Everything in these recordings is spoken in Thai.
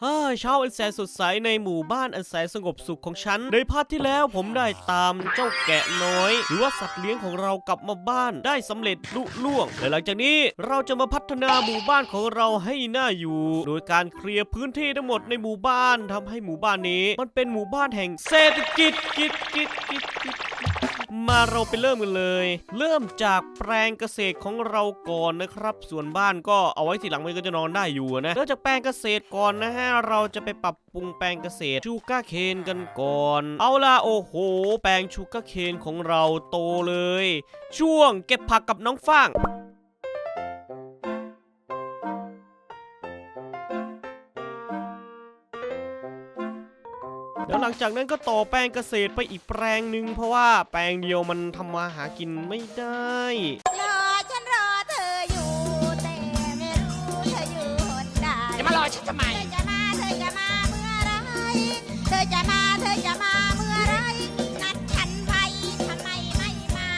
เฮ้ยเช้าอันแสนสดใสในหมู่บ้านอันแสนสงบสุขของฉัน ในพาร์ทที่แล้วผมได้ตามเจ้าแกะน้อย หรือว่าสัตว์เลี้ยงของเรากลับมาบ้านได้สำเร็จลุล่วงและหลังจากนี้เราจะมาพัฒนาหมู่บ้านของเราให้น่าอยู่ โดยการเคลียร์พื้นที่ทั้งหมดในหมู่บ้านทำให้หมู่บ้านนี้ มันเป็นหมู่บ้านแห่งเศรษฐกิจกิจกิจกิจกิจ มาเราไปเริ่มกันเลย เริ่มจากแปลงเกษตรของเราก่อนนะครับ ส่วนบ้านก็เอาไว้ทีหลังมันก็จะนอนได้อยู่นะเริ่มจากแปลงเกษตรก่อนนะฮะเราจะไปปรับปรุงแปลงเกษตรชูก้าเคนกันก่อน เอาล่ะโอ้โห แปลงชูก้าเคนของเราโตเลย ช่วงเก็บผักกับน้องฟาง หลังจากนั้นก็ต่อแปลงเกษตรไปอีกแปลงหนึ่งเพราะว่าแปลงเดียวมันทำมาหากินไม่ได้ รอฉันรอเธออยู่แต่ไม่รู้เธออยู่หนใดจะมารอฉันทำไม เธอจะมาเธอจะมาเมื่อไรเธอจะมาเธอจะมาเมื่อไรนัดฉันไว้ทำไมไม่มา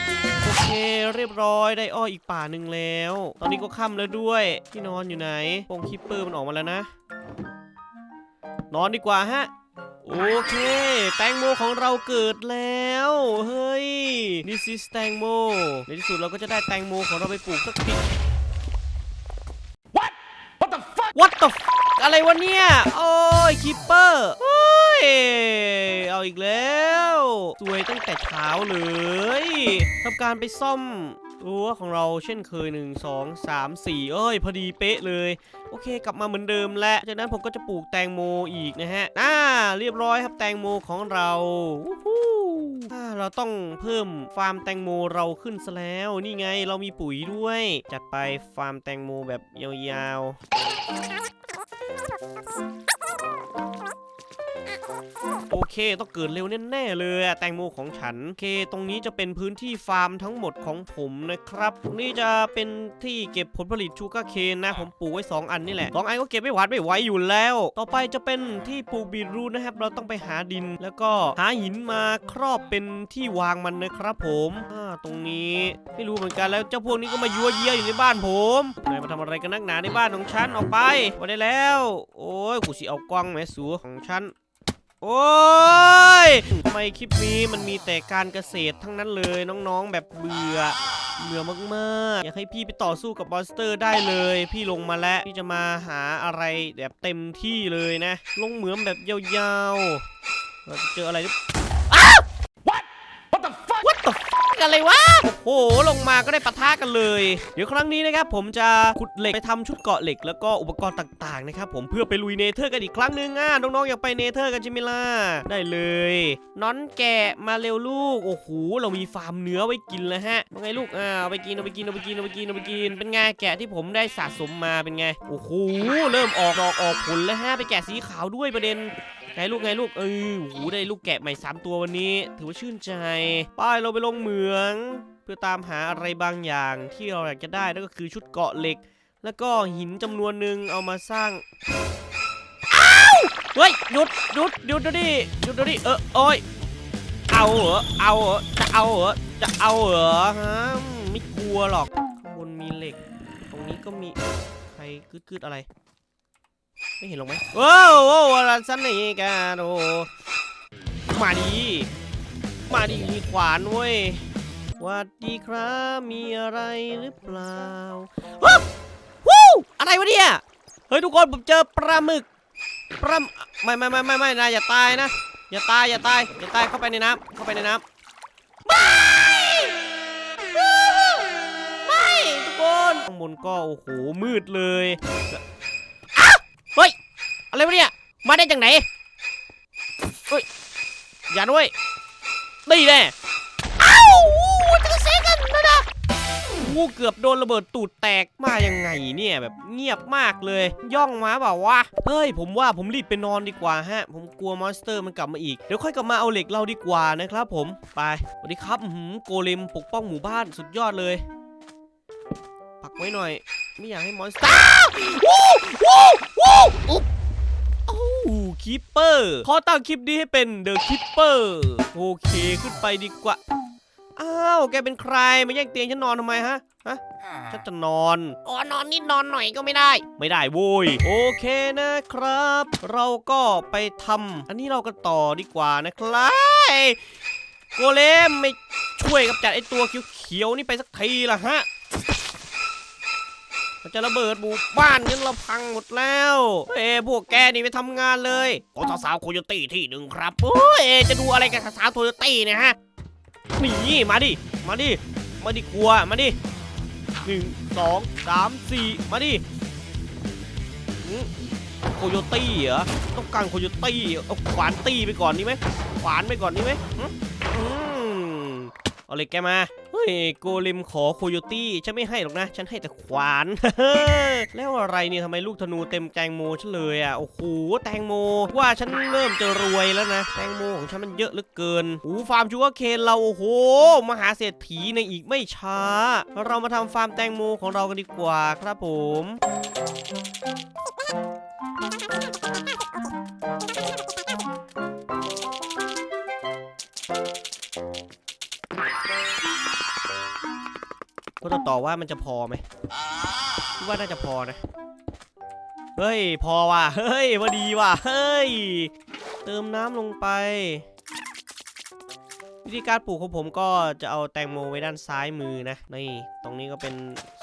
โอเคเรียบร้อยได้อ้ออีกป่าหนึ่งแล้ว ตอนนี้ก็ค่ำแล้วด้วยที่นอนอยู่ไหนโปงคิปเปอร์มันออกมาแล้วนะ นอนดีกว่าฮะ โอเค แตงโมของเราเกิดแล้ว เฮ้ยนี่ซิสแตงโม ในที่สุดเราก็จะได้แตงโมของเราไปปลูกสักที What the fuck What the f อะไรวะเนี่ย โอ้ยคิปเปอร์โอ้ยเอาอีกแล้ว สวยตั้งแต่เช้าเลยทำการไปซ่อม รั้วของเราเช่นเคย 1 2 3 4 เอ้ย พอดีเป๊ะเลย โอเค กลับมาเหมือนเดิมแล้วจากนั้นผมก็จะปลูกแตงโมอีกนะฮะอ่าเรียบร้อยครับแตงโมของเราเราต้องเพิ่มฟาร์มแตงโมเราขึ้นซะแล้ว นี่ไงเรามีปุ๋ยด้วย จัดไปฟาร์มแตงโมแบบยาวๆ อเค ต้องเกิดเร็วแน่ๆเลยแตงโมของฉันโอเค ตรงนี้จะเป็นพื้นที่ฟาร์มทั้งหมดของผมนะครับตรงนี้จะเป็นที่เก็บผลผลิตชูการ์เคนนะ ผมปลูกไว้ 2 อันนี่แหละสองอันก็เก็บไม่หวานไม่ไหวอยู่แล้ว ต่อไปจะเป็นที่ปลูกบีทรูทนะครับ เราต้องไปหาดินแล้วก็หาหินมาครอบเป็นที่วางมันนะครับ ผมอ่าตรงนี้ไม่รู้เหมือนกันแล้วเจ้าพวกนี้ก็มายั่วเยี่ยอยู่ในบ้านผมนายมาทำอะไรกันนักหนาในบ้านของฉันออกไปมาได้แล้ว โอ้ยกูสิเอากล้องแม่สูของฉัน โอ้ยทำไมคลิปนี้มันมีแต่การเกษตรทั้งนั้นเลยน้องๆ แบบเบื่อเบื่อมากๆ อยากให้พี่ไปต่อสู้กับมอนสเตอร์ได้เลย พี่ลงมาแล้ว พี่จะมาหาอะไรแบบเต็มที่เลยนะ ลงเหมืองแบบยาวๆเราจะเจออะไรหรือ What the fuck What the f อะไรวะ โอ้โห ลงมาก็ได้ปะทะกันเลย เดี๋ยวครั้งนี้นะครับผมจะขุดเหล็กไปทำชุดเกาะเหล็กแล้วก็อุปกรณ์ต่างๆนะครับผมเพื่อไปลุยเนเธอร์กันอีกครั้งหนึ่งอะน้องๆอยากไปเนเธอร์กันใช่ไหมล่ะ ได้เลยน้อนแกะมาเร็วลูก โอ้โห เรามีฟาร์มเนื้อไว้กินแล้วฮะว่าไงลูก อ่าเอาไปกินเอาไปกินเอาไปกินเอาไปกินเอาไปกิน เป็นไงแกะที่ผมได้สะสมมาเป็นไง โอ้โห เริ่มออกดอกออกผลแล้วฮะ ไปแกะสีขาวด้วยประเด็น ไงลูกไงลูกเออโหได้ลูกแกะใหม่ 3 ตัววันนี้ ถือว่าชื่นใจไป้ายเราไปลงเหมือง เพื่อตามหาอะไรบางอย่างที่เราอยากจะได้นั่นก็คือชุดเกาะเหล็ก แล้วก็หินจำนวนหนึ่งเอามาสร้างอ้าวเฮ้ยหยุดหยุดหยุดเดี๋ยดิหยุดเดี๋ยดิเออโอ้ยเอาเหรอเอาเหรอจะเอาเหรอจะเอาเหรอฮะไม่กลัวหรอกข้างบนมีเหล็ก ตรงนี้ก็มีใครกึดๆอะไร ไม่เห็นหรอกไหมว้าวว้าวอะไรสันนี่กันโอมาดี มาดีมีขวานเว้ยหวัดดีครับมีอะไรหรือเปล่าว้าววู้อะไรวะเนี่ย เฮ้ยทุกคนผมเจอปลาหมึกปลาไม่ไม่ไม่ไม่ไม่นายอย่าตายนะ อย่าตายอย่าตายอย่าตายเข้าไปในน้ำเข้าไปในน้ำไม่ไม่ทุกคนข้างบนก็โอ้โหมืดเลย เฮ้ย อะไรวะเนี่ย มาได้จากไหนเฮ้ย อย่าด้วยนี่แน่อ้าวจะเซกันนะนะอู้เกือบโดนระเบิดตูดแตกมายังไงเนี่ยแบบเงียบมากเลย ย่องมาเปล่าวะเฮ้ยผมว่าผมรีบไปนอนดีกว่าฮะ ผมกลัวมอนสเตอร์มันกลับมาอีก เดี๋ยวค่อยกลับมาเอาเหล็กเราดีกว่านะครับผมไปสวัสดีครับหือโกเลมปกป้องหมู่บ้านสุดยอดเลย ปักไว้หน่อย ไม่อยากให้มอนสเตอร์ วู้วู้วู้อุ๊บโอ้ คิปเปอร์ขอตั้งคลิปนี้ให้เป็นเดอะคิปเปอร์โอเคขึ้นไปดีกว่า อ้าว แกเป็นใครมาแย่งเตียงฉันนอนทำไมฮะฮะ ฉันจะนอน อ๋อนอนนิดนอนหน่อยก็ไม่ได้ ไม่ได้โว้ยโอเคนะครับ เราก็ไปทำอันนี้เราก็ต่อดีกว่านะครับโกเลมไม่ช่วยกับจัดไอตัวเขียวๆนี่ไปสักทีละฮะ มันจะระเบิดหมู่บ้านกันเราพังหมดแล้วเอ้พวกแกนี่ไปทำงานเลยขอสาวๆโคโยตี้ที่หนึ่งครับโอ้ยจะดูอะไรกับสาวๆโคโยตี้เนี่ยฮะหนีมาดิมาดิมาดิกลัวมาดิหนึ่งสองสามสี่มาดิโคโยตี้เหรอต้องการโคโยตี้เอาขวานตีไปก่อนนี่ไหมขวานไปก่อนนี่ไหมอืมเอาเลยแกมา ฮ้ยโกเลมขอโคโยตี้ฉันไม่ให้หรอกนะ ฉันให้แต่ขวาน แล้วอะไรเนี่ยทำไมลูกธนูเต็มแตงโมฉันเลยอะโอ้โหแตงโม ว่าฉันเริ่มจะรวยแล้วนะ แตงโมของฉันมันเยอะเหลือเกินโอ้ฟาร์มชูการ์เคนเราโอ้โหมหาเศรษฐีในอีกไม่ช้า เรามาทำฟาร์มแตงโมของเรากันดีกว่าครับผม ก็ต้องต่อว่ามันจะพอไหมคิดว่าน่าจะพอนะ เฮ้ย พอว่ะ เฮ้ยพอดีว่ะ เฮ้ย เติมน้ำลงไป วิธีการปลูกของผมก็จะเอาแตงโมไว้ด้านซ้ายมือนะ นี่ ตรงนี้ก็เป็น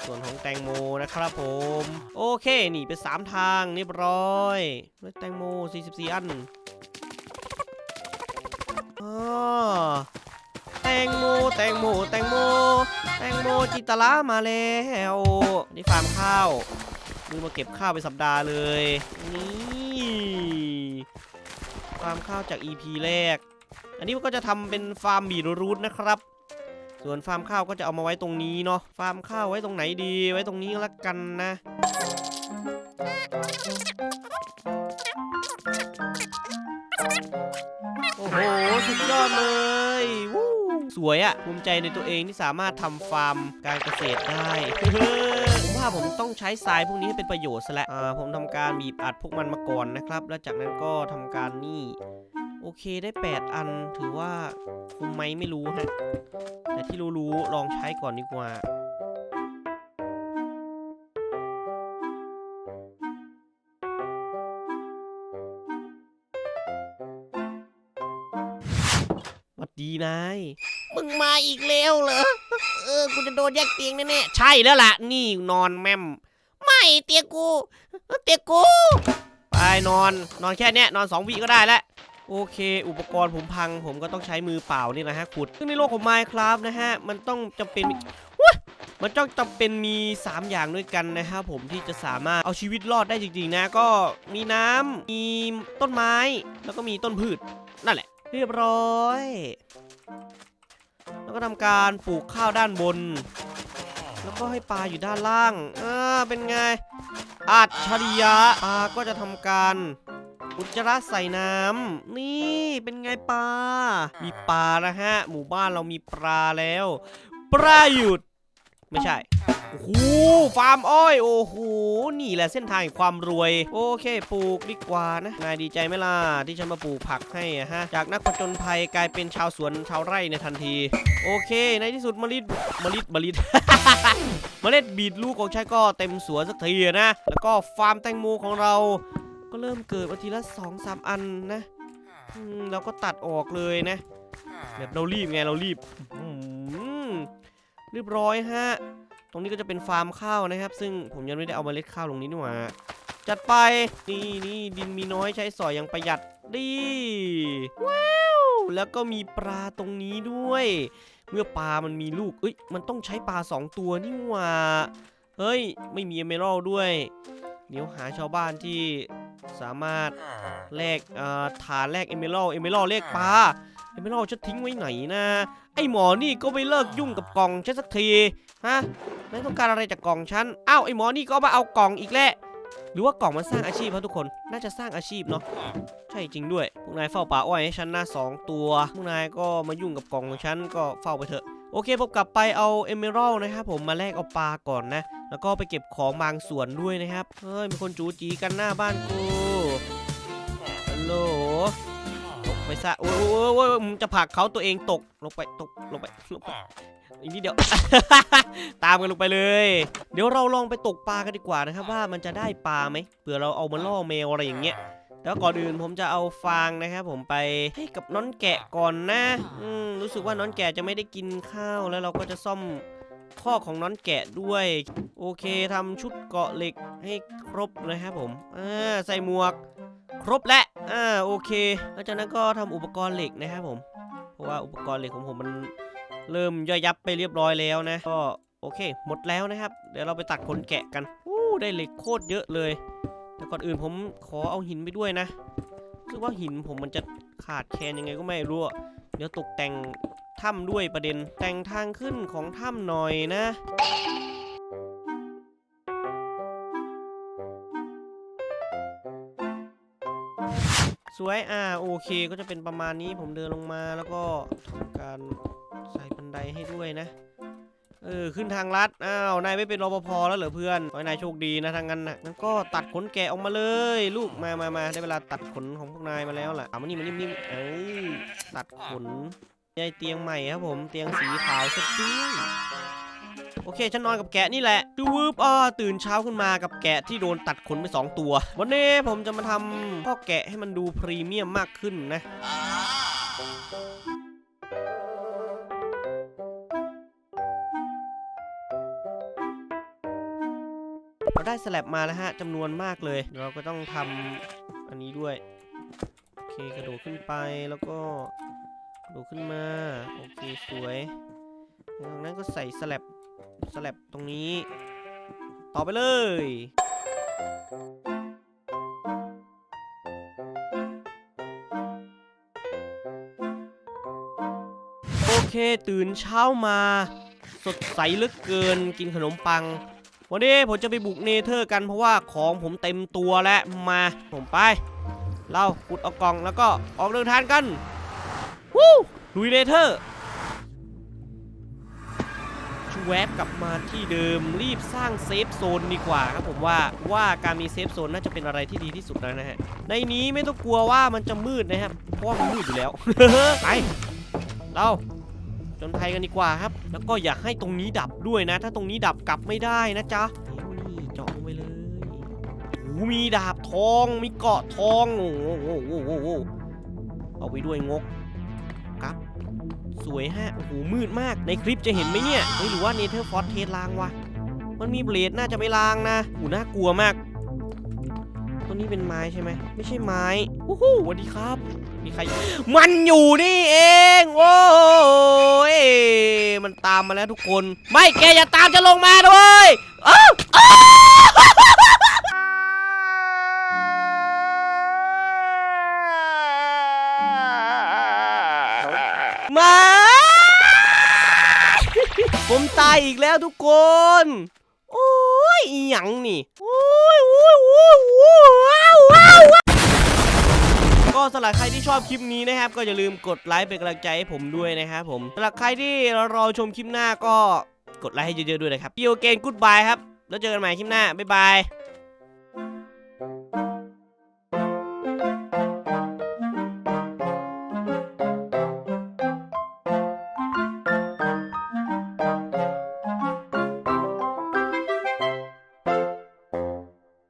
ส่วนของแตงโมนะครับผม โอเค นี่เป็น3ทางเรียบร้อยแล้วแตงโม 44 อันอ๋อแต งโมแตงโมแตงโมแตงโมจิตลามาแล้วนี่ฟาร์มข้าวมึงมาเก็บข้าวไปสัปดาห์เลยนี่ฟาร์มข้าวจาก EP แรก อันนี้มันก็จะทำเป็นฟาร์มบีรูทนะครับ ส่วนฟาร์มข้าวก็จะเอามาไว้ตรงนี้เนาะฟาร์มข้าวไว้ตรงไหนดีไว้ตรงนี้ละกันนะโอ้โห สุดยอดเลย สวยอะภูมิใจในตัวเองที่สามารถทำฟาร์มการเกษตรได้ผมว่าผมต้องใช้ทรายพวกนี้ให้เป็นประโยชน์ซะแล้วผมทำการบีบอัดพวกมันมาก่อนนะครับ แล้วจากนั้นก็ทำการนี่โอเคได้ 8 อันถือว่าคุ้มไหมไม่รู้ฮะแต่ที่รู้ๆลองใช้ก่อนดีกว่า หวัดดีนาย มึงมาอีกแล้วเหรอ เออ กูจะโดนแยกเตียงแน่ใช่แล้วล่ะ นี่นอนแม่มๆไม่เตียงกู เตียงกู ไปนอน นอนแค่เนี้ยนอน2วิก็ได้แล้วโอเค อุปกรณ์ผมพัง ผมก็ต้องใช้มือเปล่านี่นะฮะขุด ซึ่งในโลกของ Minecraft นะฮะ มันต้องจำเป็นมีอุ๊ยมันต้องจำเป็นมี 3 อย่างด้วยกันนะครับผมที่จะสามารถเอาชีวิตรอดได้จริงๆนะ ก็มีน้ำมีต้นไม้ แล้วก็มีต้นพืช นั่นแหละ เรียบร้อย แล้วก็ทำการปลูกข้าวด้านบน แล้วก็ให้ปลาอยู่ด้านล่างอ่าเป็นไง อัจฉริยะปลาก็จะทำการอุจจาระใส่น้ำนี่เป็นไงปลา มีปลานะฮะ หมู่บ้านเรามีปลาแล้ว ปลาหยุด ไม่ใช่โอ้โหฟาร์มอ้อยโอ้โหนี่แหละเส้นทางแห่งความรวย โอเคปลูกดีกว่านะนายดีใจไหมล่ะที่ฉันมาปลูกผักให้อะฮะจากนักผจญภัยกลายเป็นชาวสวนชาวไร่ในทันที โอเค ในที่สุดมะลิดมะลิดมะลิดเมล็ดบีทลูกของชายก็เต็มสวนสักทีนะ แล้วก็ฟาร์มแตงโมของเรา ก็เริ่มเกิดมาทีละสองสามอันนะอืมเราก็ตัดออกเลยนะแบบเรารีบไงเรารีบอืม เรียบร้อยฮะ ตรงนี้ก็จะเป็นฟาร์มข้าวนะครับ ซึ่งผมยังไม่ได้เอาเมล็ดข้าวลงนี้นี่หว่า จัดไป นี่นี่ดินมีน้อยใช้สอยอย่างประหยัดดีว้าวแล้วก็มีปลาตรงนี้ด้วย เมื่อปลามันมีลูกเอ้ยมันต้องใช้ปลาสองตัวนี่หว่าเฮ้ย ไม่มีเอเมอรัลด้วย เดี๋ยวหาชาวบ้านที่สามารถแลกอ่อฐานแลกเอเมอรัลเอเมอรัลแลกปลา เอเมอรัลจะทิ้งไว้ไหนนะ ไอหมอนี่ก็ไม่เลิกยุ่งกับกล่องฉันสักทีฮะนายต้องการอะไรจากกล่องฉันอ้าวไอหมอนี่ก็มาเอากล่องอีกแล้วหรือว่ากล่องมันสร้างอาชีพครับทุกคนน่าจะสร้างอาชีพเนาะใช่จริงด้วยพวกนายเฝ้าป่าอ้อยให้ฉันหนะสองตัวพวกนายก็มายุ่งกับกล่องของฉันก็เฝ้าไปเถอะโอเคผมกลับไปเอาเอเมอรัลนะครับผมมาแลกเอาปลาก่อนนะ แล้วก็ไปเก็บของบางส่วนด้วยนะครับเฮ้ยมีคนจูจีกันหน้าบ้านกู ไปซะซะโอ้ยโอ้ยโอ้ยมึงจะผลักเขาตัวเองตกลงไปตกลงไปลงไปอีกนิดเดียว ตามกันลงไปเลย เดี๋ยวเราลองไปตกปลากันดีกว่านะครับว่ามันจะได้ปลาไหมเผื่อเราเอามาล่อแมวอะไรอย่างเงี้ยแล้วก่อนอื่นผมจะเอาฟางนะครับผมไปให้กับน้อนแกะก่อนนะอืมรู้สึกว่าน้อนแกะจะไม่ได้กินข้าวแล้วเราก็จะซ่อมข้อของน้อนแกะด้วย โอเคทำชุดเกาะเหล็กให้ครบนะครับผมอ่าใส่หมวก ครบแล้วอ่าโอเคหลังจากนั้นก็ทำอุปกรณ์เหล็กนะครับผม เพราะว่าอุปกรณ์เหล็กของผมมันเริ่มย่อยยับไปเรียบร้อยแล้วนะ ก็โอเค หมดแล้วนะครับ เดี๋ยวเราไปตัดขนแกะกันอู้ได้เหล็กโคตรเยอะเลย แต่ก่อนอื่นผมขอเอาหินไปด้วยนะรู้ว่าหินผมมันจะขาดแคลนยังไงก็ไม่รู้ เดี๋ยวตกแต่งถ้ำด้วยประเด็นแต่งทางขึ้นของถ้ำหน่อยนะ สวยอ่าโอเคก็จะเป็นประมาณนี้ผมเดินลงมาแล้วก็ทำการใส่บันไดให้ด้วยนะเออขึ้นทางลัดอ้าวนายไม่เป็นรปภแล้วเหรอเพื่อนขอให้นายโชคดีนะทางนั้นนะงั้นก็ตัดขนแกะออกมาเลย ลูกมามามาได้เวลาตัดขนของพวกนายมาแล้วล่ะเอามานี่มานี่นี่เอ้ยตัดขนยายเตียงใหม่ครับผมเตียงสีขาวสดชื่น โอเค ฉันนอนกับแกะนี่แหละดูวืบอ้อตื่นเช้าขึ้นมากับแกะที่โดนตัดขนไปสองตัว วันนี้ผมจะมาทำข้อแกะให้มันดูพรีเมียมมากขึ้นนะเราได้สแลบมาแล้วฮะจำนวนมากเลย เราก็ต้องทำอันนี้ด้วย โอเคกระโดดขึ้นไปแล้วก็กระโดดขึ้นมา โอเคสวยจากนั้นก็ใส่สแลบ สแลบตรงนี้ ต่อไปเลยโอเคตื่นเช้ามา สดใสเหลือเกินกินขนมปัง วันนี้ผมจะไปบุกเนเธอร์กันเพราะว่าของผมเต็มตัวแล้วมาผมไป เราขุดเอากล่องแล้วก็ออกเดินทางกัน วู้ลุยเนเธอร์ แวบกลับมาที่เดิมรีบสร้างเซฟโซนดีกว่าครับผมว่าว่าการมีเซฟโซนน่าจะเป็นอะไรที่ดีที่สุดแล้วนะฮะในนี้ไม่ต้องกลัวว่ามันจะมืดนะครับเพราะมันมืดอยู่แล้วไปเราจนภัยกันดีกว่าครับ แล้วก็อย่าให้ตรงนี้ดับด้วยนะ ถ้าตรงนี้ดับกลับไม่ได้นะจ๊ะนี่เจาะลงไปเลยโอ้มีดาบทองมีเกาะทองโอ้โหเอาไปด้วยงก สวยฮะ โอ้โห มืดมาก ในคลิปจะเห็นไหมเนี่ยเฮ้ยหรือว่าเนเธอร์ฟอสเทสลางวะ มันมีเบลดน่าจะไม่ลางนะโอ้น่ากลัวมาก ตัวนี้เป็นไม้ใช่ไหม ไม่ใช่ไม้โอ้โหสวัสดีครับ มีใคร มันอยู่นี่เอง โอ้ยมันตามมาแล้วทุกคน ไม่แกอย่าตามจะลงมาด้วยอ้าวอ้าวมา ผมตายอีกแล้วทุกคน โอ้ยอีหยังนี่ โอ้ยโอ้ยโอ้ยโอ้ยว้าวว้าวก็สำหรับใครที่ชอบคลิปนี้นะครับ ก็อย่าลืมกดไลค์เป็นกำลังใจให้ผมด้วยนะครับผมสำหรับใครที่รอชมคลิปหน้าก็กดไลค์ให้เยอะๆด้วยนะครับพี่โอเกนกูดบายครับ แล้วเจอกันใหม่คลิปหน้า บ๊ายบาย